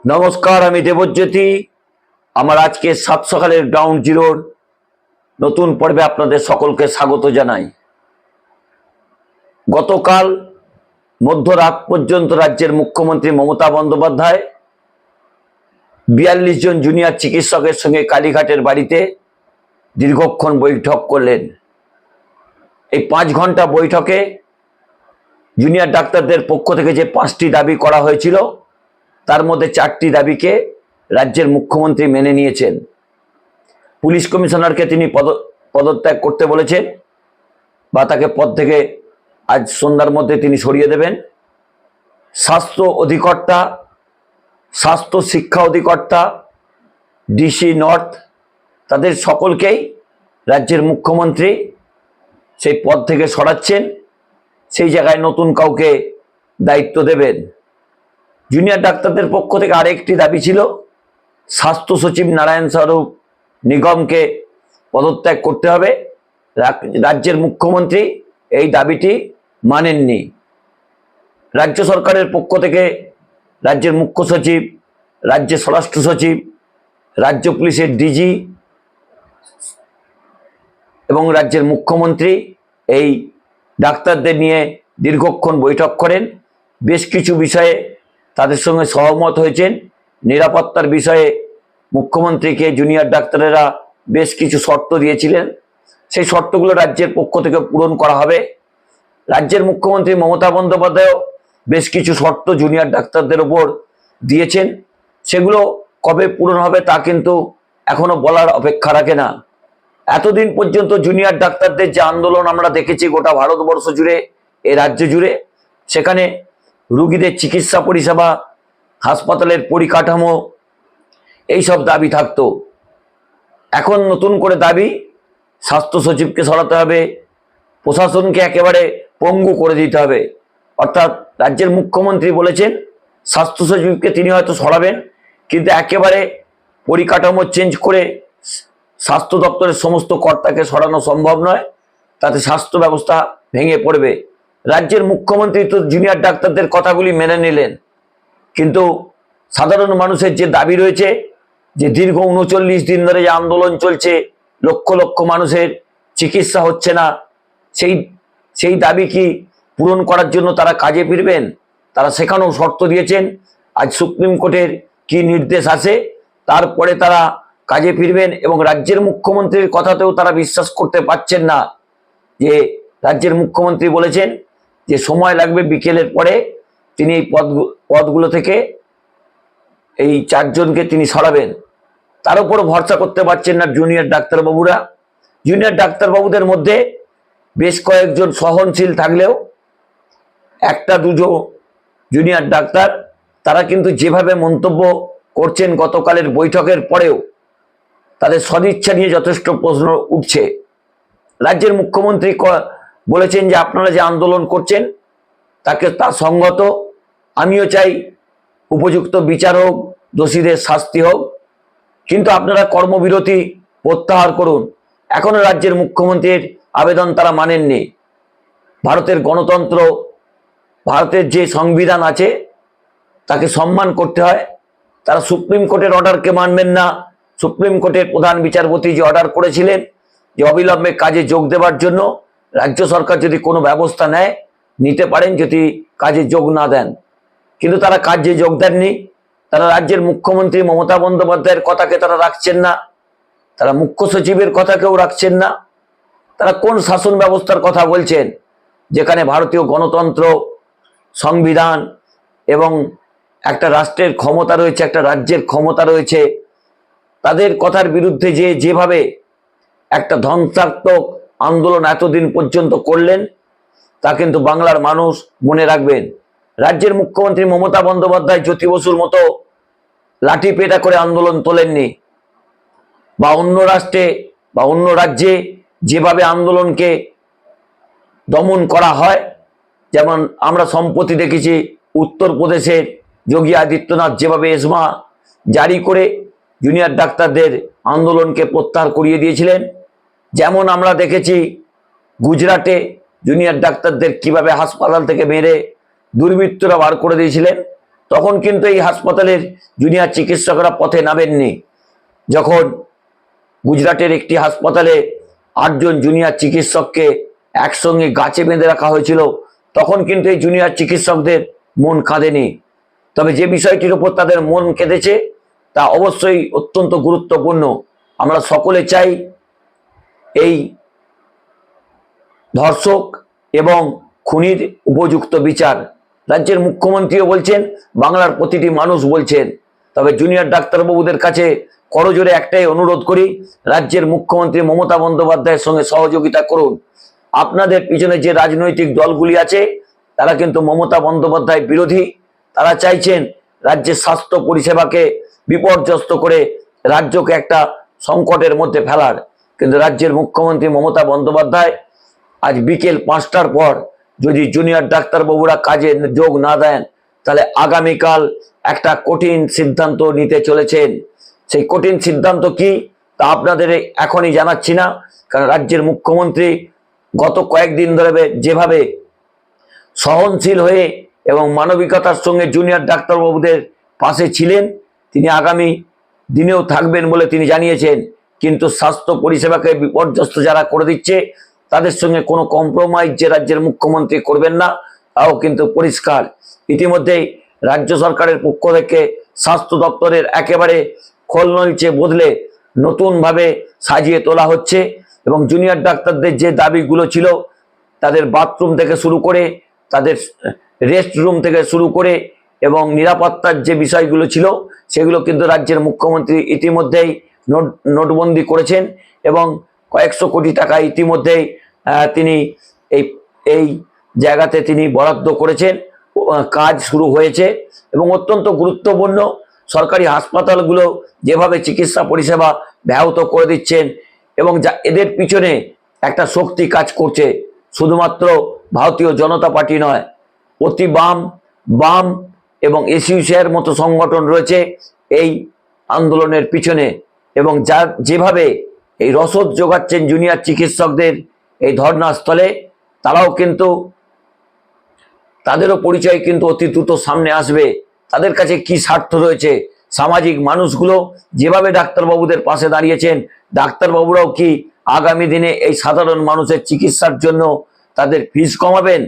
নমস্কার, আমি দেবজ্যোতি। আমার আজকে সাত সকালের গ্রাউন্ড জিরোর নতুন পর্বে আপনাদের সকলকে স্বাগত জানাই। গতকাল মধ্যরাত পর্যন্ত রাজ্যের মুখ্যমন্ত্রী মমতা বন্দ্যোপাধ্যায় বিয়াল্লিশ জন জুনিয়র চিকিৎসকের সঙ্গে কালীঘাটের বাড়িতে দীর্ঘক্ষণ বৈঠক করলেন। এই পাঁচ ঘণ্টা বৈঠকে জুনিয়র ডাক্তারদের পক্ষ থেকে যে পাঁচটি দাবি করা হয়েছিল তার মধ্যে চারটি দাবিকে রাজ্যের মুখ্যমন্ত্রী মেনে নিয়েছেন। পুলিশ কমিশনারকে তিনি পদ, পদত্যাগ করতে বলেছেন বা তাকে পদ থেকে আজ সন্ধ্যার মধ্যে তিনি সরিয়ে দেবেন। স্বাস্থ্য অধিকর্তা, স্বাস্থ্য শিক্ষা অধিকর্তা, ডিসি নর্থ, তাদের সকলকেই রাজ্যের মুখ্যমন্ত্রী সেই পদ থেকে সরাচ্ছেন, সেই জায়গায় নতুন কাউকে দায়িত্ব দেবেন। জুনিয়র ডাক্তারদের পক্ষ থেকে আরেকটি দাবি ছিল, স্বাস্থ্য সচিব নারায়ণ স্বরূপ নিগমকে পদত্যাগ করতে হবে। রাজ্যের মুখ্যমন্ত্রী এই দাবিটি মানেননি। রাজ্য সরকারের পক্ষ থেকে রাজ্যের মুখ্য সচিব, রাজ্যের স্বরাষ্ট্র সচিব, রাজ্য পুলিশের ডিজি এবং রাজ্যের মুখ্যমন্ত্রী এই ডাক্তারদের নিয়ে দীর্ঘক্ষণ বৈঠক করেন। বেশ কিছু বিষয়ে তাদের সঙ্গে সহমত হয়েছেন। নিরাপত্তার বিষয়ে মুখ্যমন্ত্রীকে জুনিয়র ডাক্তারেরা বেশ কিছু শর্ত দিয়েছিলেন। সেই শর্তগুলো রাজ্যের পক্ষ থেকে পূরণ করা হবে। রাজ্যের মুখ্যমন্ত্রী মমতা বন্দ্যোপাধ্যায়ও বেশ কিছু শর্ত জুনিয়র ডাক্তারদের ওপর দিয়েছেন। সেগুলো কবে পূরণ হবে তা কিন্তু এখনও বলার অপেক্ষা রাখে না। এতদিন পর্যন্ত জুনিয়র ডাক্তারদের যে আন্দোলন আমরা দেখেছি গোটা ভারতবর্ষ জুড়ে, এ রাজ্য জুড়ে, সেখানে রুগীদের চিকিৎসা পরিষেবা, হাসপাতালের পরিকাঠামো, এইসব দাবি থাকতো। এখন নতুন করে দাবি, স্বাস্থ্য সচিবকে সরাতে হবে, প্রশাসনকে একেবারে পঙ্গু করে দিতে হবে। অর্থাৎ রাজ্যের মুখ্যমন্ত্রী বলেছেন, স্বাস্থ্য সচিবকে তিনি হয়তো সরাবেন, কিন্তু একেবারে পরিকাঠামো চেঞ্জ করে স্বাস্থ্য দপ্তরের সমস্ত কর্তাকে সরানো সম্ভব নয়, তাতে স্বাস্থ্য ব্যবস্থা ভেঙে পড়বে। রাজ্যের মুখ্যমন্ত্রী তো জুনিয়র ডাক্তারদের কথাগুলি মেনে নিলেন। কিন্তু সাধারণ মানুষের যে দাবি রয়েছে, যে দীর্ঘ উনচল্লিশ দিন ধরে যে আন্দোলন চলছে, লক্ষ লক্ষ মানুষের চিকিৎসা হচ্ছে না, সেই সেই দাবি কি পূরণ করার জন্য তারা কাজে ফিরবেন? তারা সেখানেও শর্ত দিয়েছেন, আজ সুপ্রিম কোর্টের কি নির্দেশ আসে তারপরে তারা কাজে ফিরবেন এবং রাজ্যের মুখ্যমন্ত্রীর কথাতেও তারা বিশ্বাস করতে পারছেন না। যে রাজ্যের মুখ্যমন্ত্রী বলেছেন যে সময় লাগবে বিকেলের পরে তিনি এই পদ পদগুলো থেকে এই চারজনকে তিনি সরাবেন। তার উপর ভরসা করতে পারছেন না জুনিয়র ডাক্তারবাবুরা। জুনিয়র ডাক্তারবাবুদের মধ্যে বেশ কয়েকজন সহনশীল থাকলেও একটা দুটো জুনিয়র ডাক্তার, তারা কিন্তু যেভাবে মন্তব্য করছেন গতকালের বৈঠকের পরেও তাদের সদিচ্ছা নিয়ে যথেষ্ট প্রশ্ন উঠছে। রাজ্যের মুখ্যমন্ত্রী বলেছেন যে আপনারা যে আন্দোলন করছেন, তাকে তা সঙ্গত। আমিও চাই উপযুক্ত বিচার হোক, দোষীদের শাস্তি হোক, কিন্তু আপনারা কর্মবিরতি প্রত্যাহার করুন। এখনও রাজ্যের মুখ্যমন্ত্রীর আবেদন তারা মানেননি। ভারতের গণতন্ত্র, ভারতের যে সংবিধান আছে, তাকে সম্মান করতে হয়। তারা সুপ্রিম কোর্টের অর্ডারকে মানবেন না। সুপ্রিম কোর্টের প্রধান বিচারপতি যে অর্ডার করেছিলেন, যে অবিলম্বে কাজে যোগ দেওয়ার জন্য রাজ্য সরকার যদি কোনো ব্যবস্থা নেয়, নিতে পারেন যদি কাজে যোগ না দেন। কিন্তু তারা কাজে যোগ দেননি। তারা রাজ্যের মুখ্যমন্ত্রী মমতা বন্দ্যোপাধ্যায়ের কথাকে তারা রাখছেন না। তারা মুখ্য সচিবের কথাকেও রাখছেন না। তারা কোন শাসন ব্যবস্থার কথা বলছেন? যেখানে ভারতীয় গণতন্ত্র, সংবিধান এবং একটা রাষ্ট্রের ক্ষমতা রয়েছে, একটা রাজ্যের ক্ষমতা রয়েছে, তাদের কথার বিরুদ্ধে যে যেভাবে একটা ধ্বংসাত্মক আন্দোলন এতদিন পর্যন্ত করলেন, তা কিন্তু বাংলার মানুষ মনে রাখবেন। রাজ্যের মুখ্যমন্ত্রী মমতা বন্দ্যোপাধ্যায় জ্যোতি বসুর মতো লাঠি পেটা করে আন্দোলন তোলেননি। বা অন্য রাষ্ট্রে বা অন্য রাজ্যে যেভাবে আন্দোলনকে দমন করা হয়, যেমন আমরা সম্প্রতি দেখেছি উত্তরপ্রদেশের যোগী আদিত্যনাথ যেভাবে এসমা জারি করে জুনিয়র ডাক্তারদের আন্দোলনকে প্রত্যাহার করিয়ে দিয়েছিলেন যেমন আমরা দেখেছি গুজরাটে জুনিয়র ডাক্তারদের কীভাবে হাসপাতাল থেকে মেরে দুর্বৃত্তরা বার করে দিয়েছিলেন, তখন কিন্তু এই হাসপাতালের জুনিয়র চিকিৎসকরা পথে নামেননি। যখন গুজরাটের একটি হাসপাতালে আটজন জুনিয়র চিকিৎসককে একসঙ্গে গাছে বেঁধে রাখা হয়েছিল, তখন কিন্তু এই জুনিয়র চিকিৎসকদের মন কাঁদেনি। তবে যে বিষয়টির উপর তাদের মন কেঁদেছে, তা অবশ্যই অত্যন্ত গুরুত্বপূর্ণ। আমরা সকলে চাই এই ধর্ষক এবং খুনির উপযুক্ত বিচার। রাজ্যের মুখ্যমন্ত্রীও বলছেন, বাংলার প্রতিটি মানুষ বলছেন। তবে জুনিয়র ডাক্তারবাবুদের কাছে করজোরে একটাই অনুরোধ করি, রাজ্যের মুখ্যমন্ত্রী মমতা বন্দ্যোপাধ্যায়ের সঙ্গে সহযোগিতা করুন। আপনাদের পিছনে যে রাজনৈতিক দলগুলি আছে, তারা কিন্তু মমতা বন্দ্যোপাধ্যায় বিরোধী। তারা চাইছেন রাজ্যের স্বাস্থ্য পরিষেবাকে বিপর্যস্ত করে রাজ্যকে একটা সংকটের মধ্যে ফেলার। কিন্তু রাজ্যের মুখ্যমন্ত্রী মমতা বন্দ্যোপাধ্যায় আজ বিকেল পাঁচটার পর যদি জুনিয়র ডাক্তারবাবুরা কাজে যোগ না দেন, তাহলে আগামীকাল একটা কঠিন সিদ্ধান্ত নিতে চলেছেন। সেই কঠিন সিদ্ধান্ত কি, তা আপনাদের এখনই জানাচ্ছি না, কারণ রাজ্যের মুখ্যমন্ত্রী গত কয়েকদিন ধরে যেভাবে সহনশীল হয়ে এবং মানবিকতার সঙ্গে জুনিয়র ডাক্তারবাবুদের পাশে ছিলেন, তিনি আগামী দিনেও থাকবেন বলে তিনি জানিয়েছেন। কিন্তু স্বাস্থ্য পরিষেবাকে বিপর্যস্ত যারা করে দিচ্ছে, তাদের সঙ্গে কোনো কম্প্রোমাইজ যে রাজ্যের মুখ্যমন্ত্রী করবেন না, তাও কিন্তু পরিষ্কার। ইতিমধ্যেই রাজ্য সরকারের পক্ষ থেকে স্বাস্থ্য দপ্তরের একেবারে খোলনলচে বদলে নতুনভাবে সাজিয়ে তোলা হচ্ছে এবং জুনিয়র ডাক্তারদের যে দাবিগুলো ছিল, তাদের বাথরুম থেকে শুরু করে, তাদের রেস্ট রুম থেকে শুরু করে এবং নিরাপত্তার যে বিষয়গুলো ছিল, সেগুলো কিন্তু রাজ্যের মুখ্যমন্ত্রী ইতিমধ্যেই নোট, নোটবন্দি করেছেন এবং কয়েকশো কোটি টাকা ইতিমধ্যেই তিনি এই এই জায়গাতে তিনি বরাদ্দ করেছেন। কাজ শুরু হয়েছে এবং অত্যন্ত গুরুত্বপূর্ণ। সরকারি হাসপাতালগুলো যেভাবে চিকিৎসা পরিষেবা ব্যাহত করে দিচ্ছেন এবং যা, এদের পিছনে একটা শক্তি কাজ করছে। শুধুমাত্র ভারতীয় জনতা পার্টি নয়, অতি বাম বাম এবং এসইউসিআর মতো সংগঠন রয়েছে। এই আন্দোলনের পিছনে এবং যার যেভাবে এই রসদ যোগাচ্ছেন জুনিয়র চিকিৎসকদের এই ধর্নাস্থলে, তারাও কিন্তু তাদেরও পরিচয় কিন্তু অতি দ্রুত সামনে আসবে। তাদের কাছে কি স্বার্থ রয়েছে? সামাজিক মানুষগুলো যেভাবে ডাক্তারবাবুদের পাশে দাঁড়িয়েছেন, ডাক্তারবাবুরাও কি আগামী দিনে এই সাধারণ মানুষের চিকিৎসার জন্য তাদের ফিস কমাবেন?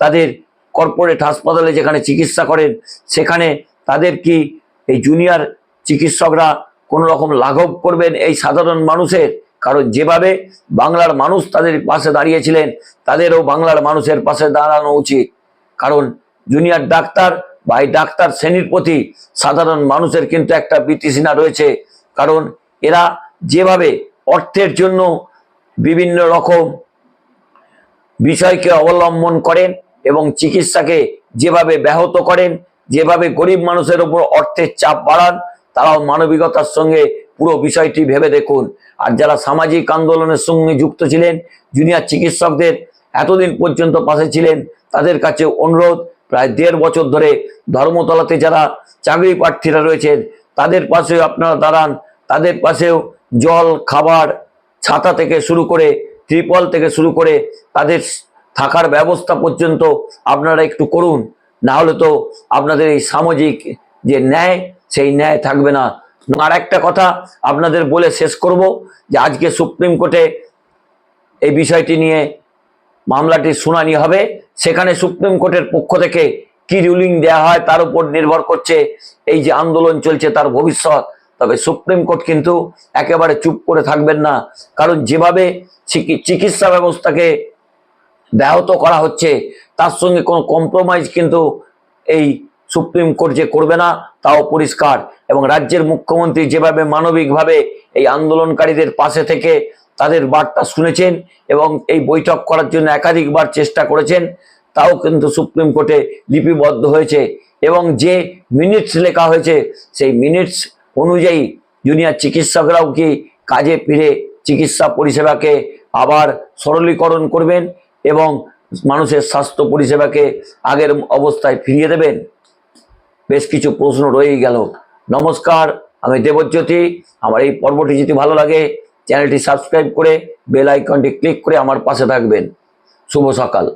তাদের কর্পোরেট হাসপাতালে যেখানে চিকিৎসা করেন, সেখানে তাদের কি এই জুনিয়র চিকিৎসকরা কোনো রকম লাঘব করবেন এই সাধারণ মানুষের। কারণ যেভাবে বাংলার মানুষ তাদের পাশে দাঁড়িয়েছিলেন, তাদেরও বাংলার মানুষের পাশে দাঁড়ানো উচিত। কারণ জুনিয়র ডাক্তার বা এই ডাক্তার শ্রেণির প্রতি সাধারণ মানুষের কিন্তু একটা বিতৃষ্ণা রয়েছে। কারণ এরা যেভাবে অর্থের জন্য বিভিন্ন রকম বিষয়কে অবলম্বন করেন এবং চিকিৎসাকে যেভাবে ব্যাহত করেন, যেভাবে গরিব মানুষের উপর অর্থের চাপ বাড়ান তারাও মানবিকতার সঙ্গে পুরো বিষয়টি ভেবে দেখুন। আর যারা সামাজিক আন্দোলনের সঙ্গে যুক্ত ছিলেন জুনিয়র চিকিৎসকদের এতদিন পর্যন্ত পাশে ছিলেন, তাদের কাছে অনুরোধ, প্রায় দেড় বছর ধরে ধর্মতলাতে যারা চাকরি প্রার্থীরা রয়েছেন, তাদের পাশেও আপনারা দাঁড়ান। তাদের পাশেও জল, খাবার, ছাতা থেকে শুরু করে ত্রিপল থেকে শুরু করে তাদের থাকার ব্যবস্থা পর্যন্ত আপনারা একটু করুন। না হলে তো আপনাদের এই সামাজিক যে ন্যায় সেই ন্যায় থাকবে না। আর একটা কথা আপনাদের বলে শেষ করব যে আজকে সুপ্রিম কোর্টে এই বিষয়টি নিয়ে মামলাটির শুনানি হবে। সেখানে সুপ্রিম কোর্টের পক্ষ থেকে কি রুলিং দেওয়া হয় তার উপর নির্ভর করছে এই যে আন্দোলন চলছে তার ভবিষ্যৎ। তবে সুপ্রিম কোর্ট কিন্তু একেবারে চুপ করে থাকবেন না। কারণ যেভাবে চিকিৎসা ব্যবস্থাকে ব্যাহত করা হচ্ছে, তার সঙ্গে কোনো কম্প্রোমাইজ কিন্তু এই সুপ্রিম কোর্ট যে করবে না, তাও পরিষ্কার। এবং রাজ্যের মুখ্যমন্ত্রী যেভাবে মানবিকভাবে এই আন্দোলনকারীদের পাশে থেকে তাদের বার্তা শুনেছেন এবং এই বৈঠক করার জন্য একাধিকবার চেষ্টা করেছেন, তাও কিন্তু সুপ্রিম কোর্টে লিপিবদ্ধ হয়েছে। এবং যে মিনিটস লেখা হয়েছে, সেই মিনিটস অনুযায়ী জুনিয়র চিকিৎসকরাও কি কাজে ফিরে চিকিৎসা পরিষেবাকে আবার সরলীকরণ করবেন এবং মানুষের স্বাস্থ্য পরিষেবাকে আগের অবস্থায় ফিরিয়ে দেবেন? বেশ কিছু প্রশ্ন রয়েই গেল। নমস্কার, আমি দেবজ্যোতি। আমার এই পর্বটি যদি ভালো লাগে, চ্যানেলটি সাবস্ক্রাইব করে বেল আইকনটি ক্লিক করে আমার পাশে থাকবেন। শুভ সকাল।